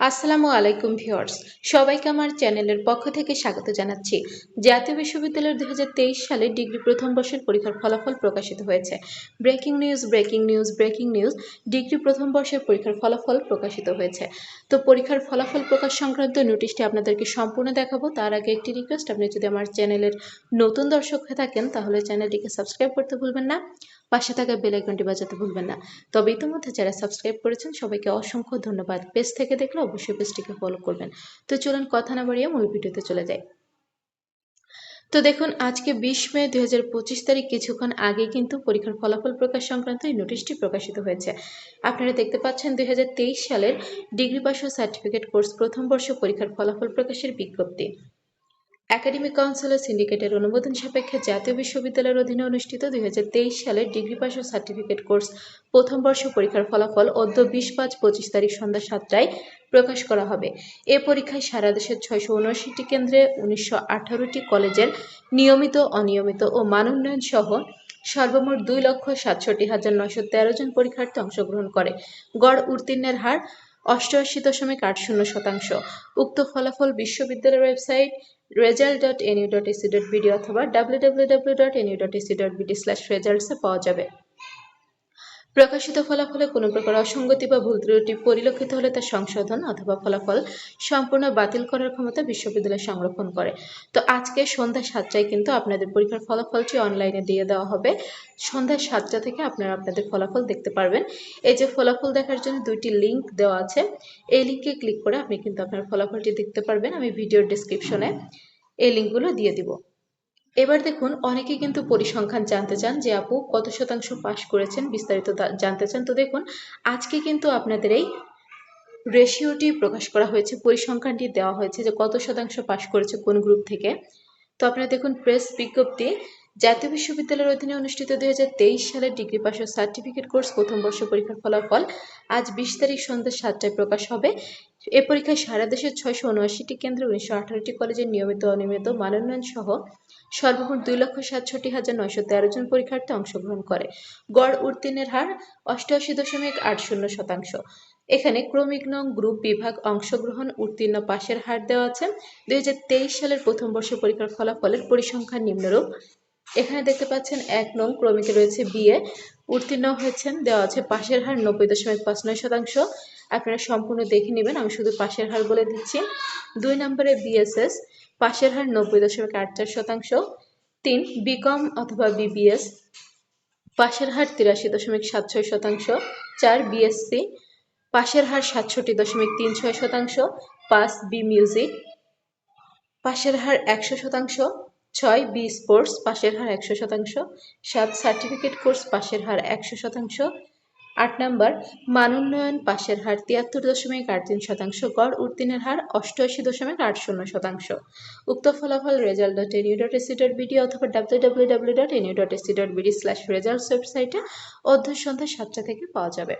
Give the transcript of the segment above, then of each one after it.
আসসালামু আলাইকুম ভিউয়ার্স, সবাইকে আমার চ্যানেলের পক্ষ থেকে স্বাগত জানাচ্ছি। জাতীয় বিশ্ববিদ্যালয়ের তেইশ সালে ডিগ্রি প্রথম বর্ষের পরীক্ষার ফলাফল প্রকাশিত হয়েছে। Breaking news breaking news breaking news, degree প্রথম বর্ষের পরীক্ষার ফলাফল প্রকাশিত হয়েছে। তো পরীক্ষার ফলাফল প্রকাশ সংক্রান্ত নোটিশটি আপনাদেরকে সম্পূর্ণ দেখাবো। তার আগে একটি রিকোয়েস্ট আপনি যদি আমার চ্যানেলের নতুন দর্শক হয়ে থাকেন, তাহলে চ্যানেলটিকে সাবস্ক্রাইব করতে ভুলবেন না। পাশে থাকা বেল আইকনটি বাজাতে ভুলবেন না। তবে ইতিমধ্যে যারা সাবস্ক্রাইব করেছেন, সবাইকে অসংখ্য ধন্যবাদ। পেজ থেকে দেখলে অবশ্যই পেজটিকে ফলো করবেন। তো চলুন কথা না বাড়িয়ে মূল ভিডিওতে চলে যাই। তো দেখুন, আজকে বিশ মে দুই হাজার পঁচিশ তারিখ, কিছুক্ষণ আগে কিন্তু পরীক্ষার ফলাফল প্রকাশ সংক্রান্ত এই নোটিশটি প্রকাশিত হয়েছে। আপনারা দেখতে পাচ্ছেন দুই হাজার তেইশ সালের ডিগ্রি পাস ও সার্টিফিকেট কোর্স প্রথম বর্ষ পরীক্ষার ফলাফল প্রকাশের বিজ্ঞপ্তি। একাডেমিক কাউন্সিল ও সিন্ডিকেটের অনুমোদন সাপেক্ষে জাতীয় বিশ্ববিদ্যালয়ের অধীনে অনুষ্ঠিত দুই সালের ডিগ্রি পাস ও সার্টিফিকেট কোর্স প্রথম বর্ষ পরীক্ষার ফলাফল অদ্য বিশ পাঁচ পঁচিশ তারিখ সন্ধ্যা সাতটায় প্রকাশ করা হবে। এ পরীক্ষায় সারা দেশের ছয়শো উনআশিটি কেন্দ্রে উনিশশো আঠারোটি কলেজের নিয়মিত, অনিয়মিত ও মানোন্নয়ন সহ সর্বমোট দুই লক্ষ সাতষট্টি হাজার নয়শো তেরো জন পরীক্ষার্থী অংশগ্রহণ করে। গড় উত্তীর্ণের হার অষ্টআশি দশমিক আট শূন্য শতাংশ। উক্ত ফলাফল বিশ্ববিদ্যালয়ের website result dot N U dot A C অথবা W W W dot N U dot B D slash রেজাল্টসে পাওয়া যাবে। প্রকাশিত ফলাফলে কোনো প্রকার অসঙ্গতি বা ভুল ত্রুটি পরিলক্ষিত হলে তা সংশোধন অথবা ফলাফল সম্পূর্ণ বাতিল করার ক্ষমতা বিশ্ববিদ্যালয় সংরক্ষণ করে। তো আজকে সন্ধ্যা সাতটায় কিন্তু আপনাদের পরীক্ষার ফলাফলটি অনলাইনে দিয়ে দেওয়া হবে। সন্ধ্যা সাতটা থেকে আপনারা আপনাদের ফলাফল দেখতে পারবেন। এই যে ফলাফল দেখার জন্য দুইটি লিঙ্ক দেওয়া আছে। এই লিঙ্কে ক্লিক করে আপনি কিন্তু আপনার ফলাফলটি দেখতে পারবেন। আমি ভিডিওর ডিসক্রিপশনে এই লিঙ্কগুলো দিয়ে দিব। এবার দেখুন, অনেকে কিন্তু পরিসংখ্যান জানতে চান যে, আপু, কত শতাংশ পাশ করেছেন? বিস্তারিত জানতে চান। তো দেখুন, আজকে কিন্তু আপনাদের এই রেশিওটি প্রকাশ করা হয়েছে, পরিসংখ্যানটি দেওয়া হয়েছে যে, কত শতাংশ পাশ করেছে কোন গ্রুপ থেকে? তো আপনারা দেখুন, প্রেস বিজ্ঞপ্তি জাতীয় বিশ্ববিদ্যালয়ের অধীনে অনুষ্ঠিত দুই হাজার তেইশ সালের ডিগ্রি পাস ও সার্টিফিকেট কোর্স প্রথম বর্ষ পরীক্ষার ফলাফল আজ বিশ তারিখ সন্ধ্যা সাতটায় প্রকাশ হবে। এ পরীক্ষায় সারা দেশের ছয়শো উনআশিটি কেন্দ্রে উনিশশো আঠারোটি কলেজের নিয়মিত অনিয়মিত মানোন্নয়ন সহ সর্বমোট দুই লক্ষ সাতষট্টি হাজার নয়শো তেরো জন পরীক্ষার্থী অংশগ্রহণ করে। গড় উত্তীর্ণের হার অষ্টআশি দশমিক আট শূন্য শতাংশ। এখানে ক্রমিক নং গ্রুপ বিভাগ অংশগ্রহণ উত্তীর্ণ পাশের হার দেওয়া আছে। দুই হাজার তেইশ সালের প্রথম বর্ষ পরীক্ষার ফলাফলের পরিসংখ্যান নিম্নরূপ। এখানে দেখতে পাচ্ছেন এক নং ক্রমিকে রয়েছে বিএ উত্তীর্ণ হয়েছেন, দেওয়া আছে পাশের হার নব্বই দশমিক পাঁচ নয় শতাংশ। আপনারা সম্পূর্ণ দেখে নেবেন, আমি শুধু পাশের হার বলে দিচ্ছি। দুই নম্বরে বিএসএস পাশের হার নব্বই দশমিক আট চার শতাংশ। তিন বিকম অথবা বিবিএস পাশের হার তিরাশি দশমিক সাত ছয় শতাংশ। চার বিএসসি পাশের হার সাতষট্টি দশমিক তিন ছয় শতাংশ। পাঁচ, বি মিউজিক, পাশের হার একশো শতাংশ। ছয় বি স্পোর্টস পাশের হার একশো শতাংশ, সাত সার্টিফিকেট কোর্স পাশের হার একশো শতাংশ, আট নম্বর মানোন্নয়ন পাশের হার তিয়াত্তর দশমিক আট তিন শতাংশ, গড় উত্তীর্ণের হার অষ্টআশি দশমিক আট শূন্য শতাংশ। উক্ত ফলাফল result dot N U dot A C dot B D অথবা W W W dot N U dot A C dot B D slash results ওয়েবসাইটে অর্ধ সন্ধ্যা সাতটা থেকে পাওয়া যাবে।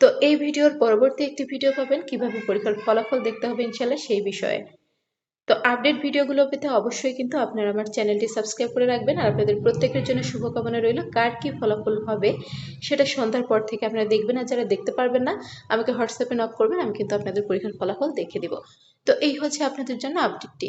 তো এই ভিডিওর পরবর্তী একটি ভিডিও পাবেন। কীভাবে পরীক্ষার ফলাফল দেখতে হবে ইনশাল্লাহ সেই বিষয়ে। তো আপডেট ভিডিওগুলো পেতে অবশ্যই কিন্তু আপনারা আমার চ্যানেলটি সাবস্ক্রাইব করে রাখবেন আর আপনাদের প্রত্যেকের জন্য শুভকামনা রইল। কার কি ফলাফল হবে সেটা সন্ধ্যার পর থেকে আপনারা দেখবেন আর যারা দেখতে পারবেন না, আমাকে হোয়াটসঅ্যাপে নক করবেন, আমি কিন্তু আপনাদের পরীক্ষার ফলাফল দেখে দিব। তো এই হচ্ছে আপনাদের জন্য আপডেটটি